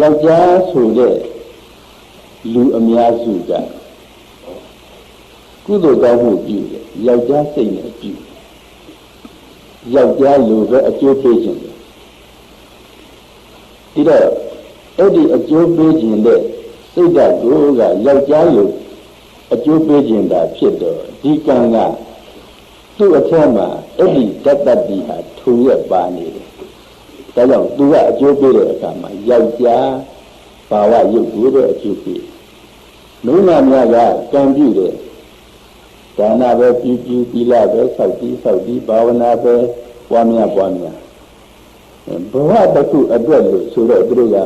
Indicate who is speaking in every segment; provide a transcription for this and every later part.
Speaker 1: ယောက်ျားဆိုတဲ့လူအများစုကကုသိုလ်ကောင်းမှုပြုတယ်ယောက်ျားစိတ်နဲ့ပြုယောက်ျားလူပဲအကျိုးပေးခြင်းတယ်ဒီတော့အဲ့ဒီအကျိုးပေးခြင်းတဲ့စိတ်ဓာတ်ကိုကယောက်ျားလူအကျိုးပေးခြင်းတာဖြစ်တော့ဒီကံကသူ့အထက်မှာအဲ့ဒီတတ္တတိဟာထူရက်ပါနေတယ် ဒါကြောင့်သူကအကျိုးပေးတဲ့အခါမှာယောက်ျားဘာဝရုပ်ကိုပဲအကျိုးပေးမိန်းမများကကံပြုတဲ့ဒါနပဲပြုပြုသီလပဲဆောက်တည်ဆောက်တည်ဘာဝနာပဲပွားများပွားများဘဝတစ်ခုအတွက်လို့ဆိုတော့သူတို့က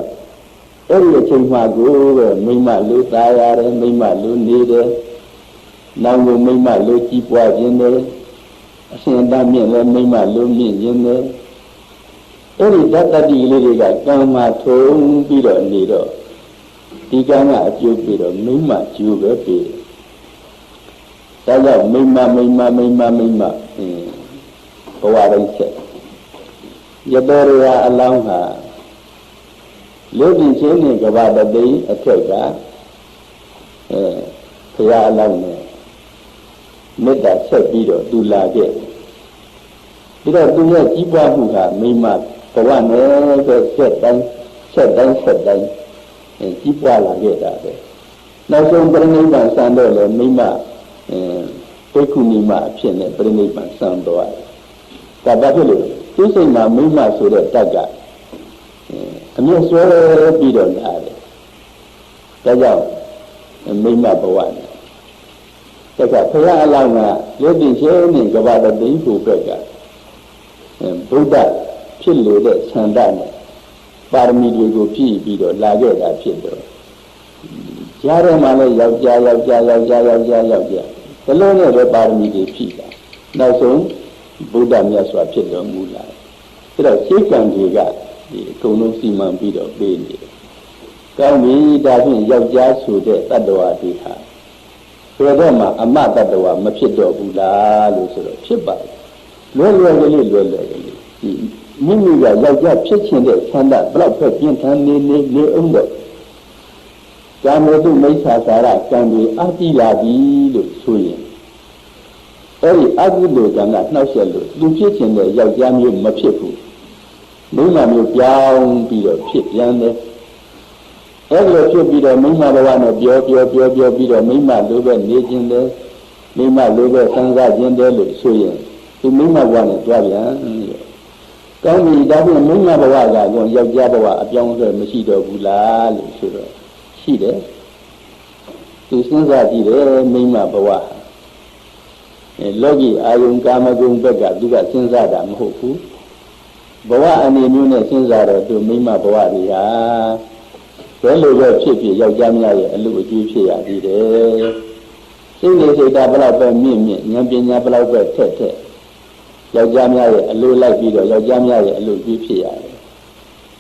Speaker 1: အဲ့ဒီအချိန်မှကိုပဲမိမလူသားရတယ်မိမလူနေတယ်နောက်ကိုမိမလူကြီးပွားခြင်းတယ်အရှင်တမြင့်လည်းမိမလူမြင့်ခြင်းတယ် အဲ့ဒီတတ္တတိလေးတွေကကံမှာထုံပြီးတော့နေတော့ဒီကံကအကျိုးပြီးတော့မိမကျိုးပဲပြီးတယ်ဒါကြောင့်မိမမိမမိမမိမအင်းဘဝတိုင်းဆက်ရတော်ရအလောင်းဟာလူပြင်ချင်းနဲ့ကဘာတသိအထက်ကအဲဘုရားအလောင်းနဲ့မေတ္တာဆက်ပြီးတော့သူလာခဲ့ပြီးတော့သူရဲ့ကြီးပွားမှုဟာမိမ ဘဝနဲ့ဆိုဆက်တိုင်းဆက်တိုင်းဆက်တိုင်းအဲကြီးပွားလာခဲ့တာပဲနောက်ဆုံးပြိဋိဘံဆံတော့လေမိမအဲဒိက္ခုနိမအဖြစ်နဲ့ပြိဋိဘံဆံတော့တယ်ဒါဘာဖြစ်လို့သူစိတ်မှာမိမဆိုတဲ့တတ်ကအမြတ်ဆွဲပြီးတော့လာတယ်ဒါကြောင့်မိမဘဝနဲ့တက်ကဘုရားအလောင်းကရုပ်တည်ခြင်းနဲ့ကဘာတသိဖို့ဘက်ကဗုဒ္ဓ ဖြစ်လို့တဲ့ဆန္ဒနဲ့ပါရမီတွေကိုပြည့်ပြီးတော့လာခဲ့တာဖြစ်တော့ကြားထဲမှာလည်းယောက်ျားယောက်ျားယောက်ျားယောက်ျားယောက်ျားဘလုံးနဲ့ပဲပါရမီတွေဖြည့်တာနောက်ဆုံးဗုဒ္ဓမြတ်စွာဖြစ်တော်မူလာတယ်ဒါတော့စိတ်ကံတွေကဒီအကုန်လုံးစီမံပြီးတော့ပေးနေတယ်။ကောင်းပြီဒါဖြင့်ယောက်ျားဆိုတဲ့တတ္တဝါတွေဟာဆိုတော့မှအမတတ္တဝါမဖြစ်တော့ဘူးလားလို့ဆိုတော့ဖြစ်ပါတယ်။လွယ်လွယ်ကလေးလွယ်လွယ်ကလေးဒီ မိမိကယောက်ျားဖြစ်ခြင်းတဲ့ဆန္ဒဘလောက်ပဲပြင်းထန်နေနေနေအောင်တော့ကာမေတုမိစ္ဆာစာရကံတွေအတိလာပြီလို့ဆိုရင်အဲ့ဒီအကုသိုလ်ကံကနှောက်ယှက်လို့သူဖြစ်ခြင်းတဲ့ယောက်ျားမျိုးမဖြစ်ဘူးမိမမျိုးပြောင်းပြီးတော့ဖြစ်ပြန်တယ်အဲ့လိုဖြစ်ပြီးတော့မိမဘဝနဲ့ပြောပြောပြောပြောပြီးတော့မိမလိုပဲနေခြင်းတယ်မိမလိုပဲစံစားခြင်းတယ်လို့ဆိုရင်ဒီမိမဘဝနဲ့တွားပြန် ကောင်းပြီဒါဖြင့်မိမဘဝကတော့ယောက်ျားဘဝအပြောင်းအလဲမရှိတော့ဘူးလားလို့ဆိုတော့ရှိတယ်သူစဉ်းစားကြည့်တယ်မိမဘဝအဲလောကီအာယုံကာမဂုဏ်ဘက်ကသူကစဉ်းစားတာမဟုတ်ဘူးဘဝအနေမျိုးနဲ့စဉ်းစားတော့သူမိမဘဝတွေဟာဘယ်လိုပဲဖြစ်ဖြစ်ယောက်ျားများရဲ့အလူအကျိုးဖြစ်ရသေးတယ်စိတ်နေစိတ်ဓာတ်ဘလောက်ပဲမြင့်မြင့်ဉာဏ်ပညာဘလောက်ပဲထက်ထက် ယောက်ျားများရဲ့အလိုလိုက်ပြီးတော့ယောက်ျားများရဲ့အလိုကြီးဖြစ်ရတယ်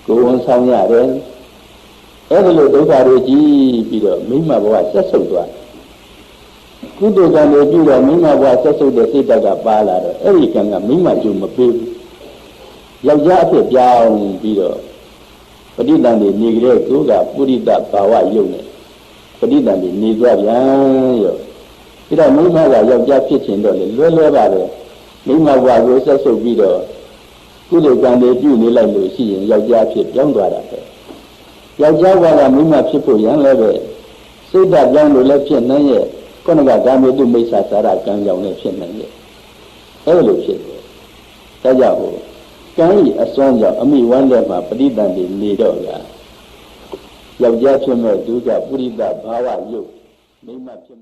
Speaker 1: ကိုယ်ဝန်ဆောင်ရတယ်အဲ့ဒါလိုဒုက္ခတွေကြီးပြီးတော့မိမဘဝဆက်ဆုပ်သွားကုသိုလ်ကံတွေပြုတော့မိမဘဝဆက်ဆုပ်တဲ့စိတ်ဓာတ်ကပါလာတော့အဲ့ဒီကံကမိမကျုံမပေးဘူးယောက်ျားအဖြစ်ပြောင်းပြီးတော့ပဋိသန္ဓေနေကြတဲ့သူကပုရိသဘာဝယုံနဲ့ပဋိသန္ဓေနေသွားပြန်ရောပြီးတော့မိမကယောက်ျားဖြစ်ခြင်းတော့လေလွယ်လွယ်ပါပဲ မိမဘဝကိုဆက်ဆုပ်ပြီးတော့ကုသိုလ်ကံတွေပြုနေလိုက်လို့ရှိရင်ယောက်ျားဖြစ်ပြောင်းသွားတာပဲယောက်ျားဘဝကမိမဖြစ်ဖို့ရန်လည်းပဲစိတ်ဓာတ်ပြောင်းလို့လည်းဖြစ်နိုင်ရဲ့ခုနကကာမေတုမိစ္ဆာစာရကံကြောင့်လည်းဖြစ်နိုင်ရဲ့အဲ့လိုဖြစ်တယ်ဒါကြောင့်ကံဤအစွမ်းကြောင့်အမိဝမ်းထဲမှာပဋိသန္ဓေနေတော့ကယောက်ျားဖြစ်မဲ့သူကပုရိသဘာဝယုတ်မိမဖြစ်